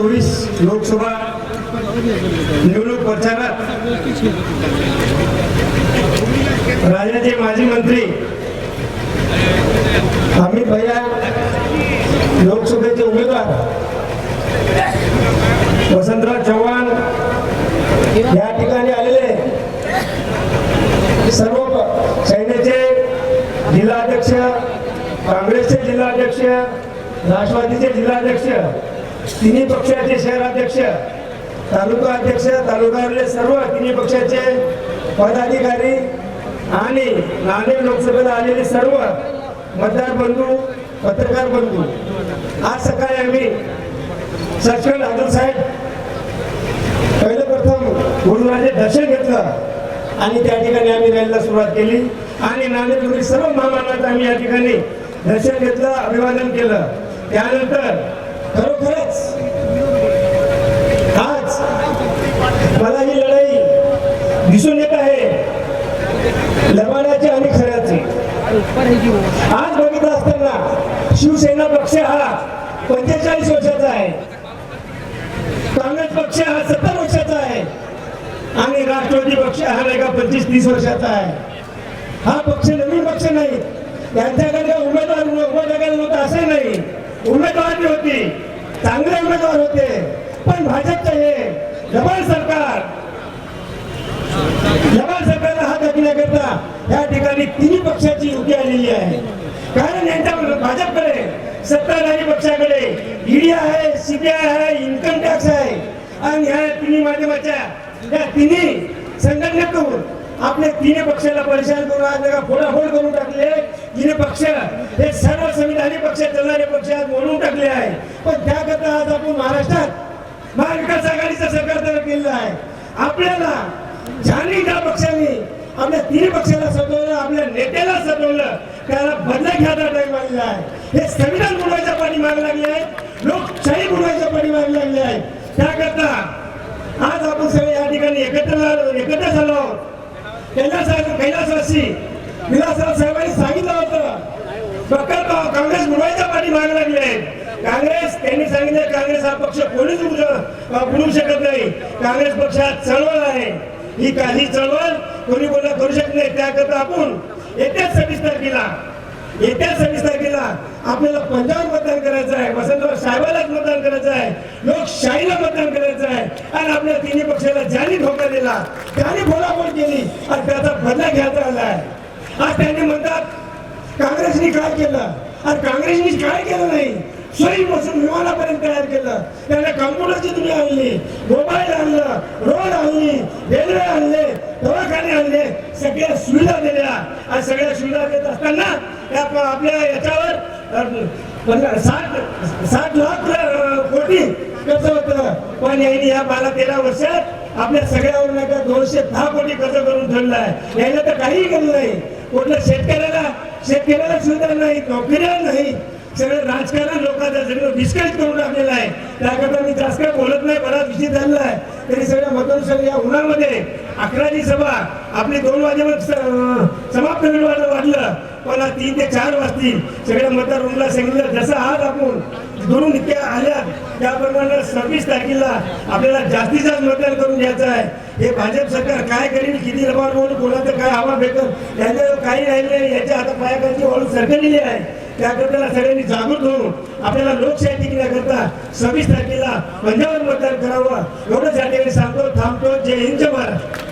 चोवीस लोकसभा निवडणूक प्रचारात राज्याचे माजी मंत्री अमित भैया लोकसभेचे उमेदवार वसंतराव चव्हाण या ठिकाणी आलेले सर्व सैन्याचे जिल्हाध्यक्ष काँग्रेसचे जिल्हाध्यक्ष राष्ट्रवादीचे जिल्हाध्यक्ष तिन्ही पक्षाचे शहराध्यक्ष तालुका अध्यक्ष तालुक्यावरील सर्व तिन्ही पक्षाचे पदाधिकारी आणि नांदेड लोकसभेला आलेले सर्व मतदार बंधू पत्रकार बंधू आज सकाळी आम्ही सचखंड आदल साहेब पहिलं प्रथम गुरुवारचे दर्शन घेतलं आणि त्या ठिकाणी आम्ही रॅलीला सुरुवात केली आणि नांदेडमधील सर्व महामानाचं आम्ही या ठिकाणी दर्शन घेतलं अभिवादन केलं. त्यानंतर खरोखरच. आज मला ही लढाई दिसून येत आहे. लढवण्याची आणि खऱ्याची आज बघितलं असताना शिवसेना पक्ष हा पंचेचाळीस वर्षाचा आहे. काँग्रेस पक्ष हा सत्तर वर्षाचा आहे. आणि राष्ट्रवादी पक्ष हा नाही का पंचवीस तीस वर्षाचा आहे. हा पक्ष नवीन पक्ष नाही. त्यांच्याकडे उमेदवार उमेदवार नव्हता असे नाही. उमेदवार बी होती. चांगले उमेदवार होते. पण भाजपचं हे जबाल सरकार. जबाल सरकारला हात करता या ठिकाणी तिन्ही पक्षाची युती आलेली आहे. कारण यांच्या भाजपकडे सत्ताधारी पक्षाकडे ईडी आहे सीबीआय आहे इन्कम टॅक्स आहे. आणि ह्या तिन्ही माध्यमाच्या या तिन्ही संघटनेतून आपल्या तिन्ही पक्षाला परेशान करून आज नका फोडाफोड करून टाकले. तिन्ही पक्ष हे सर्व संविधानी पक्ष चालणारे पक्ष आज म्हणून टाकले आहे. पण त्याकरता आज आपण महाराष्ट्रात महाविकास आघाडीचं सरकार तयार केलेलं आहे. आपल्याला ज्यांनी त्या पक्षांनी आपल्या तिन्ही पक्षाला सजवलं आपल्या नेत्याला सजवलं त्याला बदला घ्यायचा टाईम आलेला आहे. हे संविधान बुडवायच्या पाणी मागे लागले आहे. लोकशाही बुडवायच्या पाणी मागे लागले आहे. त्याकरता आज आपण सगळे या ठिकाणी एकत्र आलो- एकत्र झालो आहोत. कैलास कैलासवासी विलासराव साहेबांनी सांगितलं होतं. प्रकल्प काँग्रेस बुडवायच्या पाठी मागे लागले. काँग्रेस त्यांनी सांगितलं काँग्रेस हा पक्ष कोणीच बुडू बुडवू शकत नाही. काँग्रेस पक्षात चळवळ आहे. ही काही चळवळ कोणी कोणा करू शकत नाही. त्याकरता आपण येत्याच सव्वीस तारखेला येत्या सव्वीस तारखेला आपल्याला पंजाब मतदान करायचं आहे वसंतराव साहेबालाच मतदान करायचं आहे लोकशाहीला मतदान करायचं आहे. आणि आपल्या तिन्ही पक्षाला ज्यांनी धोका दिला त्याने फोडाफोड केली आणि त्याचा बदला घ्यायचा आला आहे. आज त्यांनी म्हणतात काँग्रेसनी काय केलं? आणि काँग्रेसनी काय केलं नाही? सोयी बसून विमानापर्यंत तयार केलं. त्याने कम्प्युटरची दुनिया आणली मोबाईल आणलं रोड आणली रेल्वे आणले दवाखाने सगळ्या सुविधा दिलेल्या. आणि सगळ्या सुविधा देत असताना त्या आपल्या याच्यावर साठ साठ लाख कोटी कर्ज होतं. पण यांनी या बारा तेरा वर्षात आपल्या सगळ्यावर नाही का दोनशे दहा कोटी कर्ज करून ठेवलं आहे. यायला तर काहीही केलं नाही. कुठल्या शेतकऱ्याला शेतकऱ्याला सुविधा नाही नोकऱ्या नाही. सगळं राजकारण लोकांचा सगळं डिस्कस करून टाकलेलं आहे. त्याकरता मी जास्त काही बोलत नाही बराच विषय झालेला आहे. तरी सगळ्या मतदार या उन्हामध्ये अकराची सभा आपली दोन वाजेवर समाप्त होईल वाटलं पण तीन ते चार वाजतील. सगळ्या मतदार रूमला सांगितलं जसं आज आपण दुरून इतक्या आल्या त्याप्रमाणे सव्वीस तारखेला आपल्याला जास्तीत जास्त मतदान करून घ्यायचं आहे. हे भाजप सरकार काय करील किती रबार म्हणून कोणाचं काय हवा भेटत यांच्यावर काही राहिले नाही. याच्या आता पायाकांची वाळू सरकलेली आहे. त्याकरता सगळ्यांनी जागृत होऊन आपल्याला लोकशाही टिकण्याकरता सव्वीस तारखेला पंजाब मतदान करावं. एवढंच या ठिकाणी सांगतो थांबतो. जय हिंद जय महाराष्ट्र